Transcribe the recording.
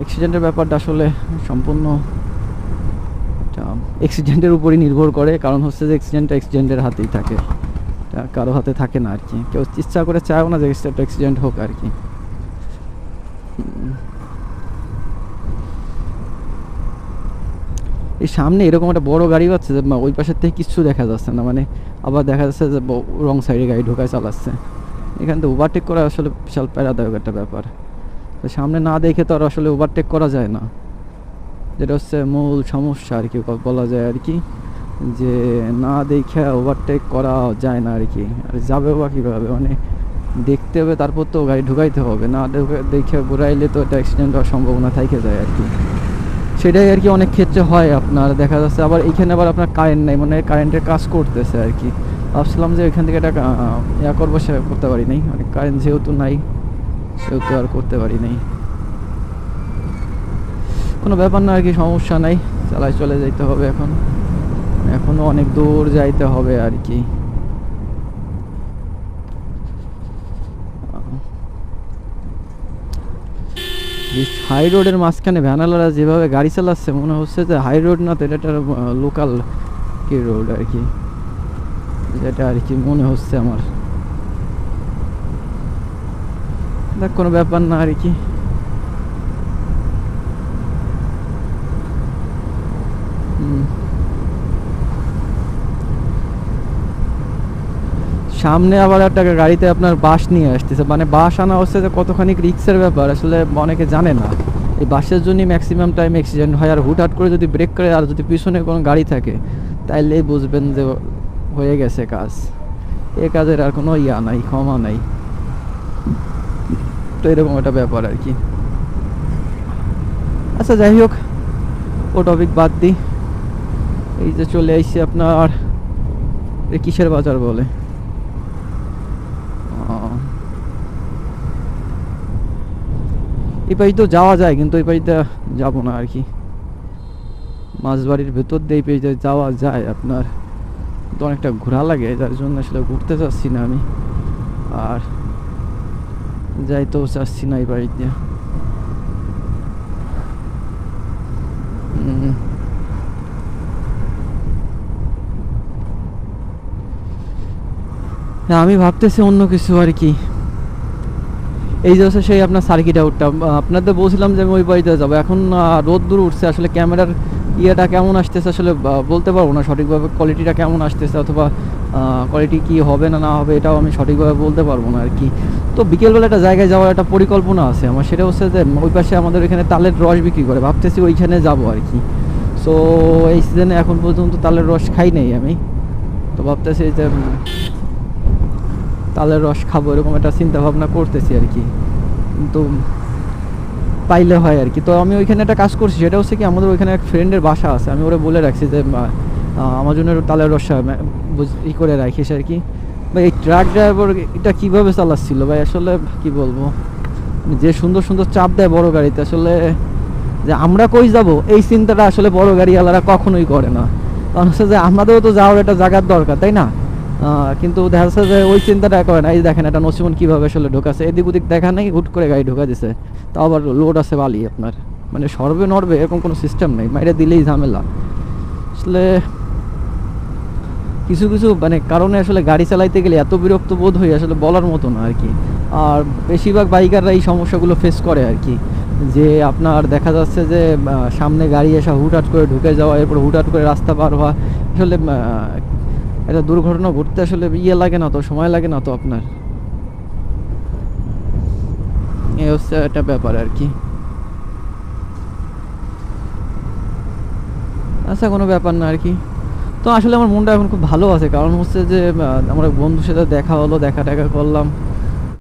অ্যাক্সিডেন্টের ব্যাপারটা আসলে সম্পূর্ণ অ্যাক্সিডেন্টের উপরই নির্ভর করে। কারণ হচ্ছে যে অ্যাক্সিডেন্টটা অ্যাক্সিডেন্টের হাতেই থাকে। কারও হাতে থাকে না আর কি কেউ ইচ্ছা করে চায়ও না যে অ্যাক্সিডেন্ট হোক আর কি এই সামনে এরকম একটা বড় গাড়ি পাচ্ছে যে ওই পাশের থেকে কিচ্ছু দেখা যাচ্ছে না। মানে আবার দেখা যাচ্ছে যে রং সাইডে গাড়ি ঢোকায় চালাচ্ছে। এখান থেকে ওভারটেক করা আসলে বিশাল প্যারাদায়ক একটা ব্যাপার। সামনে না দেখে তো আর আসলে ওভারটেক করা যায় না। যেটা হচ্ছে মূল সমস্যা আর কি বলা যায় আর কি। যে না দেখে ওভারটেক করা যায় না আর কি। আর যাবে বা কীভাবে মানে দেখতে হবে, তারপর তো গাড়ি ঢুকাইতে হবে। না দেখে ঘুরাইলে তো এটা অ্যাক্সিডেন্ট হওয়ার সম্ভাবনা থেকে যায় আর কি। সেটাই আর কি অনেক ক্ষেত্রে হয় আপনার, দেখা যাচ্ছে আবার এখানে আবার আপনার কারেন্ট নাই মানে কারেন্টের কাজ করতেছে আর কি। ভাবছিলাম যে এখান থেকে এটা ইয়া করব সে করতে পারি নাই। মানে কারেন্ট যেহেতু নাই সেহেতু আর করতে পারি নাই। কোনো ব্যাপার না আর কি, সমস্যা নাই, চালায় চলে যাইতে হবে এখন। এখনও অনেক দূর যাইতে হবে আর কি। হাই রোডের মাঝখানে ভ্যানালারা যেভাবে গাড়ি চালাচ্ছে, মনে হচ্ছে যে হাই রোড না তো এটা একটা লোকাল কি রোড আর কি। যেটা আর কি মনে হচ্ছে আমার। দেখ কোনো ব্যাপার না আর কি। সামনে আবার একটা গাড়িতে আপনার বাস নিয়ে আসতেছে। মানে বাস আনা হচ্ছে যে কতখানি রিক্সের ব্যাপার, আসলে অনেকে জানে না। এই বাসের জন্যই ম্যাক্সিমাম টাইম অ্যাক্সিডেন্ট হয় আর হুটহাট করে যদি ব্রেক করে আর যদি পিছনে কোনো গাড়ি থাকে, তাইলেই বুঝবেন যে হয়ে গেছে কাজ। এ কাজের আর কোনো ইয়া নাই, ক্ষমা নাই। তো এরকম একটা ব্যাপার আর কি। আচ্ছা যাই হোক, ও টপিক বাদ দিই। এই যে চলে আইসি আপনার কিসের বাজার বলে। এই পাশে তো যাওয়া যায়, কিন্তু এই পাশে যাব না আর কি। মাঝবাড়ির ভেতর দিয়ে এই পাশে যাওয়া যায় আপনার। তো অনেকটা ঘোরা লাগে, যার জন্য আসলে ঘুরতে চাচ্ছি না আমি। আর যাইতেও চাচ্ছি না এই বাড়ি দিয়ে আমি ভাবতেছি অন্য কিছু আর কি। এই যে হচ্ছে সেই আপনার সার্কিট আউটটা আপনাদের বলছিলাম যে আমি ওই বাড়িতে যাব। এখন রোদ দূর উঠছে, আসলে ক্যামেরার ইয়েটা কেমন আসতেছে আসলে বলতে পারব না সঠিকভাবে কোয়ালিটিটা কেমন আসতেছে অথবা কোয়ালিটি কি হবে না না হবে এটাও আমি সঠিকভাবে বলতে পারব না আর কি। তো বিকেলবেলা একটা জায়গায় যাওয়ার একটা পরিকল্পনা আছে। আমার সেটা হচ্ছে যে ওই পাশে আমাদের এখানে তালের রস বিক্রি করে। ভাবতেছি ওইখানে যাব আর কি। সো এই সিজনে এখন পর্যন্ত তালের রস খাই নাই আমি। তো ভাবতেছি যে তালের রস খাব এরকম একটা চিন্তা ভাবনা করতেছি আর কি। কিন্তু পাইলে হয় আর কি। তো আমি ওইখানে একটা কাজ করছি, সেটা হচ্ছে কি আমাদের ওইখানে এক ফ্রেন্ডের বাসা আছে। আমি ওরা বলে রাখছি যে আমার জন্য তালের রস ই করে রাখিস আর কি। ভাই, এই ট্রাক ড্রাইভার এটা কীভাবে চালাচ্ছিল? ভাই, আসলে কি বলব? যে সুন্দর সুন্দর চাপ দেয় বড় গাড়িতে, আসলে যে আমরা কই যাব? এই চিন্তাটা আসলে বড় গাড়িওয়ালারা কখনোই করে না। কারণ হচ্ছে যে আমাদেরও তো যাওয়ার একটা জায়গার দরকার, তাই না? কিন্তু দেখা যাচ্ছে যে ওই চিন্তাটা করে না। এই দেখেন একটা নসিমন কীভাবে আসলে ঢোকাছে। এদিক ওদিক দেখা নেই হুট করে গাড়ি ঢোকা দিছে। তাও আবার লোড আছে বালি আপনার। মানে সর্বে নড়বে এরকম কোনো সিস্টেম নেই। মাইরে দিলেই ঝামেলা। আসলে কিছু কিছু মানে কারণে আসলে গাড়ি চালাইতে গেলে এত বিরক্ত বোধ হই আসলে বলার মতো না আর কি। আর বেশিরভাগ বাইকাররা এই সমস্যাগুলো ফেস করে আর কি। যে আপনার দেখা যাচ্ছে যে সামনে গাড়ি এসে হুটহাট করে ঢুকে যাওয়া, এরপর হুটহাট করে রাস্তা পার হওয়া, আসলে একটা দুর্ঘটনা ঘটতে আসলে ইয়ে লাগে না তো, সময় লাগে না তো আপনার। এই হচ্ছে একটা ব্যাপার আর কি। আচ্ছা কোনো ব্যাপার না আর কি। তো আসলে আমার মনটা এখন খুব ভালো আছে। কারণ হচ্ছে যে আমার বন্ধুর সাথে দেখা হলো দেখা টেকা করলাম।